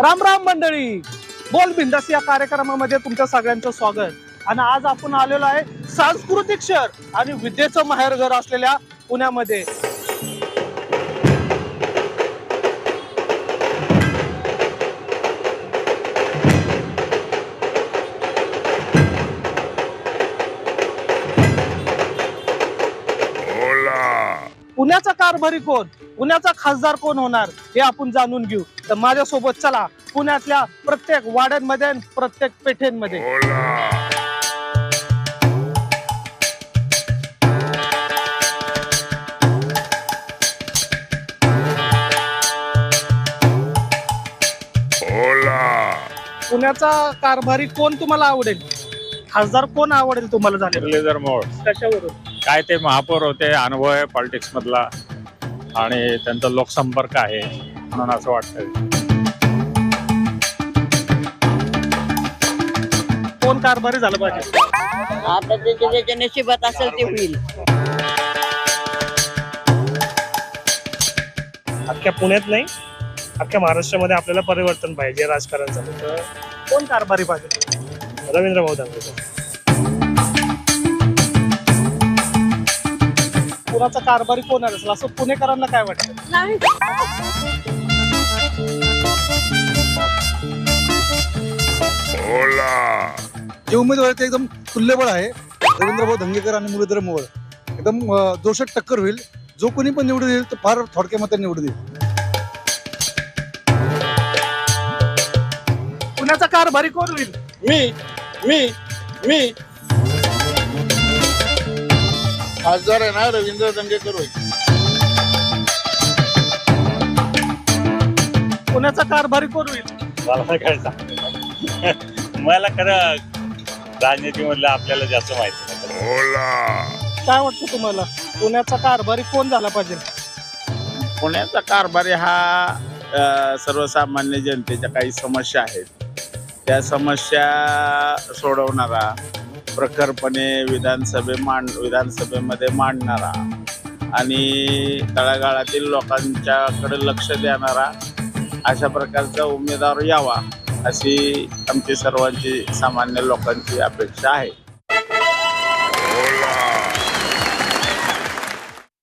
राम राम मंडळी. बोल बिंदास या कार्यक्रमामध्ये तुमच्या सगळ्यांचं स्वागत. आणि आज आपण आलेलो आहे सांस्कृतिक शहर आणि विद्येचं माहेरघर असलेल्या पुण्यामध्ये. पुण्याचा कारभारी कोण? पुण्याचा खासदार कोण होणार? हे आपण जाणून घेऊ. तर माझ्यासोबत चला पुण्यातल्या प्रत्येक वाड्यांमध्ये आणि प्रत्येक पेठेंमध्ये. पुण्याचा कारभारी कोण तुम्हाला आवडेल? खासदार कोण आवडेल तुम्हाला झाले कशावरून? काय ते महापौर होते अनुभव आहे पॉलिटिक्स मधला आणि त्यांचा लोकसंपर्क आहे म्हणून असं वाटतं कोण कारभारी झालं पाहिजे? आता त्याच्या त्याच्या नशिबात असेल ते होईल. अख्ख्या पुण्यात नाही अख्ख्या महाराष्ट्रामध्ये आपल्याला परिवर्तन पाहिजे राजकारण झालं तर कोण कारभारी पाहिजे? रवींद्र भाऊ दांडेकर पुण्याचा कारभारी कोण असेल असं? पुणेकरांना काय वाटतं? जे उमेदवार आहेत ते एकदम तुल्यबळ आहे. रवींद्रभाऊ धंगेकर आणि मुरलीधर मोहोळ. एकदम अं, जोरदार टक्कर होईल. जो कोणी पण निवडून येईल तो फार थोडक्या मताने निवडून येईल. पुण्याचा कारभारी कोण होईल? मी मी मी. खासदार आहे ना रवींद्र दंगेकर होईल पुण्याचा कारभारी कोण होईल? मला नाही काय सांगता. मला खरं राजनीतीमधलं आपल्याला जास्त माहिती नाही. काय वाटतं तुम्हाला? पुण्याचा कारभारी कोण झाला पाहिजे? पुण्याचा कारभारी हा अ, सर्वसामान्य जनतेच्या काही समस्या आहेत. त्या समस्या सोडवणारा प्रखरपणे विधानसभे मांड विधानसभेमध्ये मांडणारा आणि तळागाळातील लोकांच्याकडे लक्ष देणारा अशा प्रकारचा उमेदवार यावा अशी आमची सर्वांची सामान्य लोकांची अपेक्षा आहे.